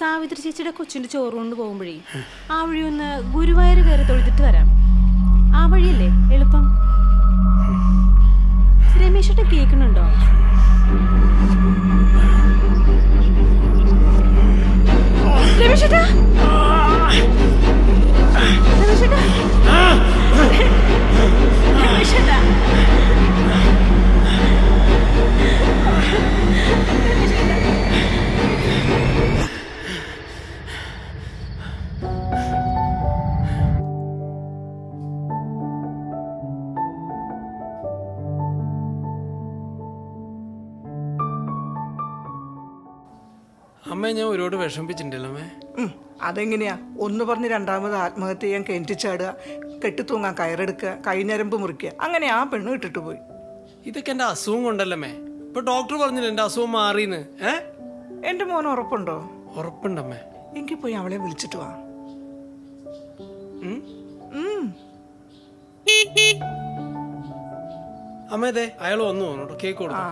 സാവിത്രി ചേച്ചിയുടെ കൊച്ചിന്റെ ചോറുകൊണ്ട് പോകുമ്പോഴേ ആ വഴി ഒന്ന് ഗുരുവായൂർ കയറി തൊഴുതിട്ട് വരാം. ആ വഴിയല്ലേ? എളുപ്പം. രമേശേട്ടൻ കേൾക്കുന്നുണ്ടോ? രമേശേട്ടാ! അമ്മയെ ഞാൻ ഒരുപാട് വിഷമിപ്പിച്ചിട്ടുണ്ടല്ലോ അമ്മേ. ഉം, അതെങ്ങനെയാ? ഒന്ന് പറഞ്ഞ് രണ്ടാമത് ആത്മഹത്യ ചെയ്യാൻ കെഞ്ചിച്ചാടുക കെട്ടിത്തൂങ്ങാൻ കയറെടുക്കുക കൈഞ്ഞരമ്പ് മുറിക്കുക. അങ്ങനെ ആ പെണ്ണ് ഇട്ടിട്ട് പോയി. ഇതൊക്കെ എന്റെ അസുഖം കൊണ്ടല്ലമ്മേ ഇപ്പൊ ഡോക്ടർ പറഞ്ഞില്ല എന്റെ അസുഖം മാറിയെന്ന് ഏ? എന്റെ മോൻ ഉറപ്പുണ്ടോ? ഉറപ്പുണ്ടമ്മേ എങ്കിൽ പോയി അവളെ വിളിച്ചിട്ട് വാ. ഉം? ഉം. അമ്മേ അതെ അയാൾ വന്നു. തോന്നുന്നു കേക്ക് ആ.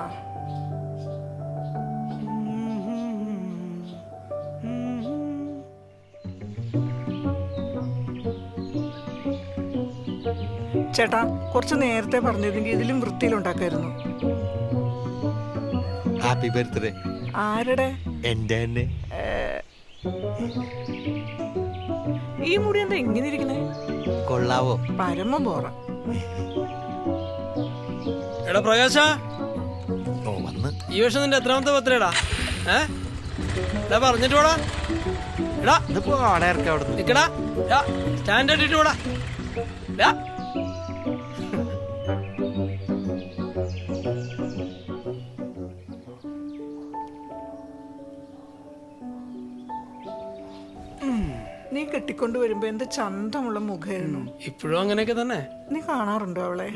ചേട്ടാ കുറച്ച് നേരത്തെ പറഞ്ഞതിന്റെ ഇതിലും വൃത്തിയിലുണ്ടാക്കായിരുന്നു ഹാപ്പി ബർത്ത്ഡേ ആരുടെ? എന്റെ തന്നെ. ഈ മുടി എന്താ ഇങ്ങനെ ഇരിക്കണേ കൊള്ളാവോ? പരമ പോറ എടാ പ്രകാശ. ഓ വന്ന്. ഈ വർഷം നിന്റെ എത്രാമത്തെ പത്രേടാ ഏ? എടാ പറഞ്ഞിട്ട് പോടാ. എടാ. ഇതിപ്പോ ആടെ ഇറക്കാം അവിടെ നിൽക്കടാ സ്റ്റാൻഡേർഡ് ഇട്ടിട്ട് പോടാ. കെട്ടിക്കൊണ്ട് വരുമ്പോ എന്ത് ചന്തമുള്ള മുഖമായിരുന്നു ഇപ്പോഴും അങ്ങനെയൊക്കെ തന്നെ. നീ കാണാറുണ്ടോ അവളെ?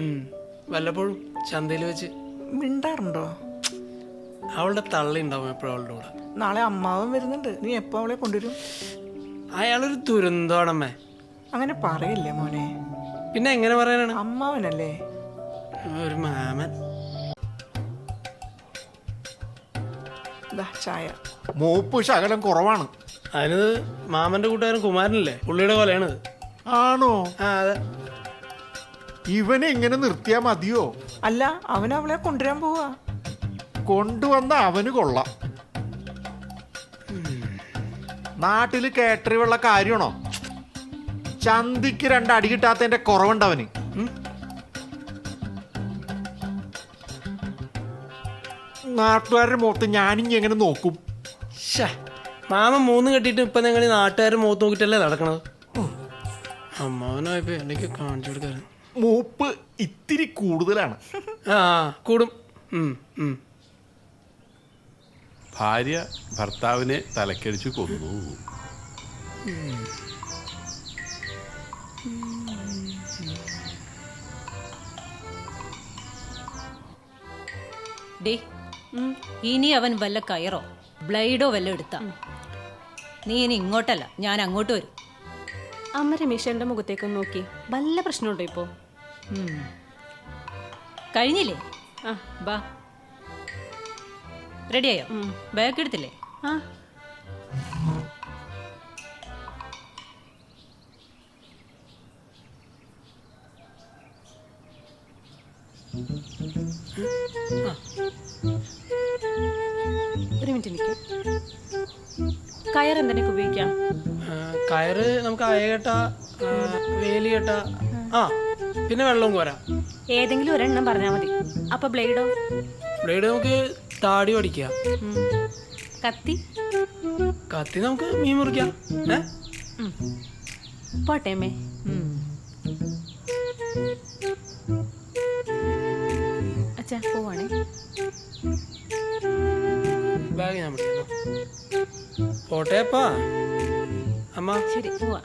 വല്ലപ്പോഴും ചന്തയിൽ വെച്ച്. മിണ്ടാറുണ്ടോ? അവളുടെ തള്ളി ഉണ്ടാവും എപ്പോഴും അവളുടെ കൂടെ. നാളെ അമ്മാവൻ വരുന്നുണ്ട്. നീ എപ്പോ അവളെ കൊണ്ടുവരും? അയാളൊരു ദുരന്തമാണമ്മേ. അങ്ങനെ പറയില്ലേ മോനെ? പിന്നെ എങ്ങനെ പറയാനാണ്? അമ്മാവനല്ലേ? ഒരു മാമൻ. ദാ ചായ. മൂപ്പ് ശകലം കുറവാണ്. അതിന് മാമന്റെ കൂട്ടുകാരൻ കുമാരനല്ലേ? പുള്ളിയുടെ കൊലയാണിത് ആണോ? ആ അതെ. ഇവനെ ഇങ്ങനെ നിർത്തിയാ മതിയോ? അല്ല അവൻ അവളെ കൊണ്ടുവരാൻ പോവാ. കൊണ്ടുവന്ന അവന് കൊള്ളാം. നാട്ടിൽ കേട്ടറിവുള്ള കാര്യമാണോ? ചന്തിക്ക് രണ്ടടി അടി കിട്ടാത്തതിന്റെ കുറവുണ്ടവന്? നാട്ടുകാരുടെ മുഖത്ത് ഞാനിങ്ങനെ എങ്ങനെ നോക്കും. ശ്ശേ, മാമൻ മൂന്ന് കെട്ടിയിട്ട് ഇപ്പൊ നിങ്ങൾ നാട്ടുകാർ മുഖത്ത് നോക്കിയിട്ടല്ലേ നടക്കണത്? അമ്മാവനായപ്പോ എനിക്ക് കാണിച്ചു കൊടുക്കാൻ മൂപ്പ് ഇത്തിരി കൂടുതലാണ്. ആ കൂടും. ഭാര്യ ഭർത്താവിനെ തലക്കടിച്ചു കൊന്നു. ഇനി അവൻ വല്ല കയറോ? ബ്ലൈഡോ വല്ല എടുത്ത? നീ ഇനി ഇങ്ങോട്ടല്ല ഞാൻ അങ്ങോട്ട് വരും. അമ്മ രമേശന്റെ മുഖത്തേക്ക് നോക്കി. വല്ല പ്രശ്നമുണ്ടോ ഇപ്പോ? കഴിഞ്ഞില്ലേ? ആ ബാ. റെഡിയായോ? ബാഗ് എടുത്തില്ലേ? ആ. ഒരു മിനിറ്റ് നിൽക്കും കയർ എന്തിനൊക്കെ ഉപയോഗിക്കാം? കയർ കയറ് നമുക്ക് അയകട്ട വേലിയട്ട ആ പിന്നെ വെള്ളവും കോരാം. ഏതെങ്കിലും ഒരെണ്ണം പറഞ്ഞാൽ മതി. അപ്പൊ ബ്ലേഡോ? ബ്ലേഡ് നമുക്ക് താടി പഠിക്കാം. കത്തി? കത്തി നമുക്ക് മീൻ മുറിക്കാം. ഏ? പോട്ടെ അമ്മേ. ഉം. അച്ഛാ പോവാണേ. ബാഗ് ഞാൻ വിളിക്കുന്നു പോട്ടേപ്പാ അമ്മ. ശരി പോവാ.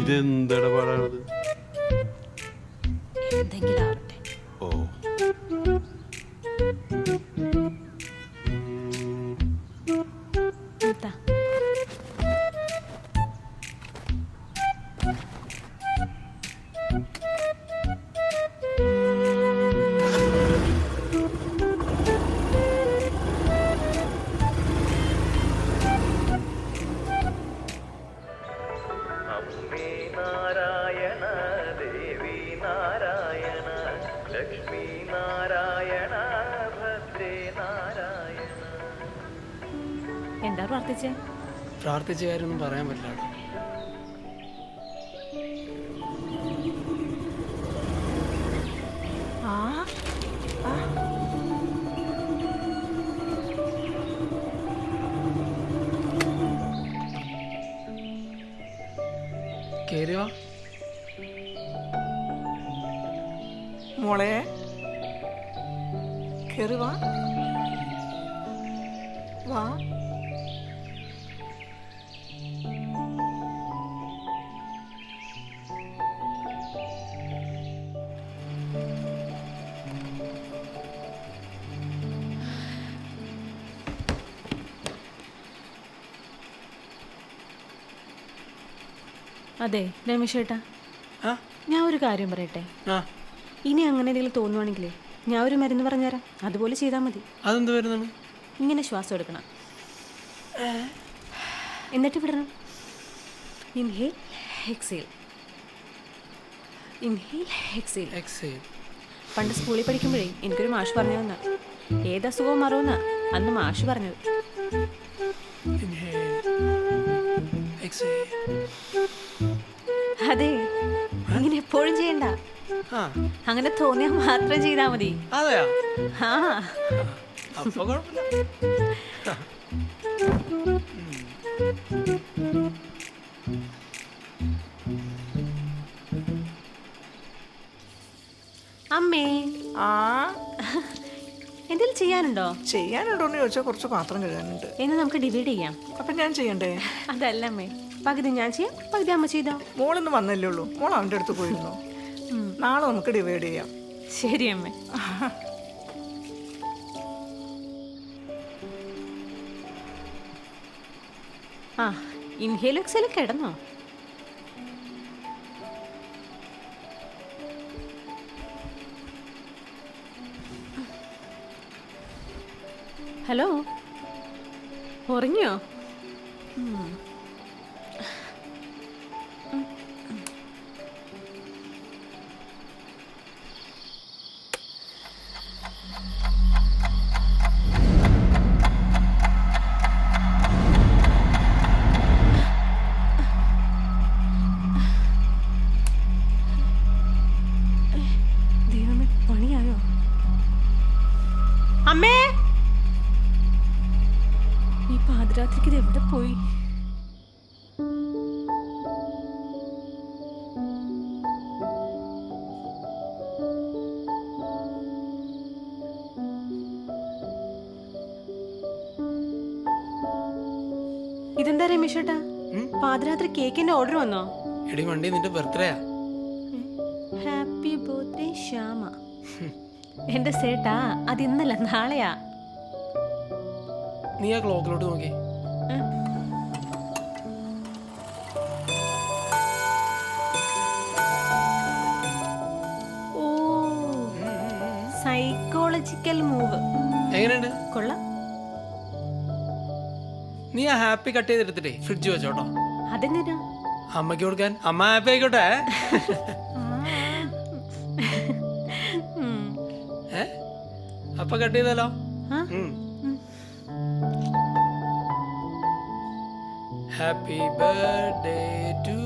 ഇതെന്തിടപാടാണത് എന്തെങ്കിലും ആവട്ടെ എന്താ പ്രാർത്ഥിച്ചേ? പ്രാർത്ഥിച്ച കാര്യമൊന്നും പറയാൻ പറ്റില്ല കേട്ടോ. ആ കേറി വാ. മോളെ വാ. അതെ രമേശേട്ടാ. ആ? ഞാൻ ഒരു കാര്യം പറയട്ടെ? ആ. ഇനി അങ്ങനെ എന്തെങ്കിലും തോന്നുവാണെങ്കിലേ ഞാൻ ഒരു മരുന്ന് പറഞ്ഞുതരാം. അതുപോലെ ചെയ്താൽ മതി. അതെന്ത് വരുന്നാണ് ഇങ്ങനെ ശ്വാസം എടുക്കണം. എന്നിട്ട് വിടണം. Inhale exhale. Inhale exhale. Exhale. പണ്ട് സ്കൂളിൽ പഠിക്കുമ്പോഴേ എനിക്കൊരു മാഷ് പറഞ്ഞു തന്ന. ഏത് അസുഖവും മറവുന്ന അന്ന് മാഷ് പറഞ്ഞത്. എക്സൈൽ. അതെ അങ്ങനെ എപ്പോഴും ചെയ്യണ്ട. അങ്ങനെ തോന്നിയാ മാത്രം ചെയ്താ മതി. ആ. അമ്മേ. ആ. എന്തെങ്കിലും ചെയ്യാനുണ്ടോ? ചെയ്യാനുണ്ടോ എന്ന് ചോദിച്ചാൽ കുറച്ച് പാത്രം കഴുകാനുണ്ട്. ഇനി നമുക്ക് ഡിവൈഡ് ചെയ്യാം. അപ്പൊ ഞാൻ ചെയ്യണ്ടേ? അതല്ല അമ്മേ. പകുതി ഞാൻ ചെയ്യാം പകുതി അമ്മ ചെയ്തോ? മോളിന്ന് വന്നല്ലേ ഉള്ളൂ. മോൾ അവന്റെ അടുത്ത് പോയിരുന്നു. നാളെ നമുക്ക് ഡിവൈഡ് ചെയ്യാം. ശരി അമ്മ. ആ ഇൻഹേൽ കിടന്നോ? ഹലോ ഉറങ്ങിയോ? ചേട്ടാ പാതിരാത്രി കേക്കിന്റെ ഓർഡർ വന്നോ? എടി വണ്ടി നിന്റെ ബർത്ത്ഡേയാ ഹാപ്പി ബർത്ത്ഡേ ശ്യാമ. എന്റെ സേട്ടാ അത് ഇന്നല്ല നാളെയാ. നീ ആ ക്ലോക്കിലോട്ട് നോക്കി. സൈക്കോളജിക്കൽ മൂവ് എങ്ങനെയുണ്ട്? കൊള്ളാം. നീ ആ ഹാപ്പി കട്ട് ചെയ്തെടുത്തിട്ടേ ഫ്രിഡ്ജ് വെച്ചോട്ടോ. അതെന്തിനാ അമ്മയ്ക്ക് കൊടുക്കാൻ അമ്മ ഹാപ്പി ആയിക്കോട്ടെ. അപ്പൊ കട്ട് ചെയ്താലോ? Happy birthday to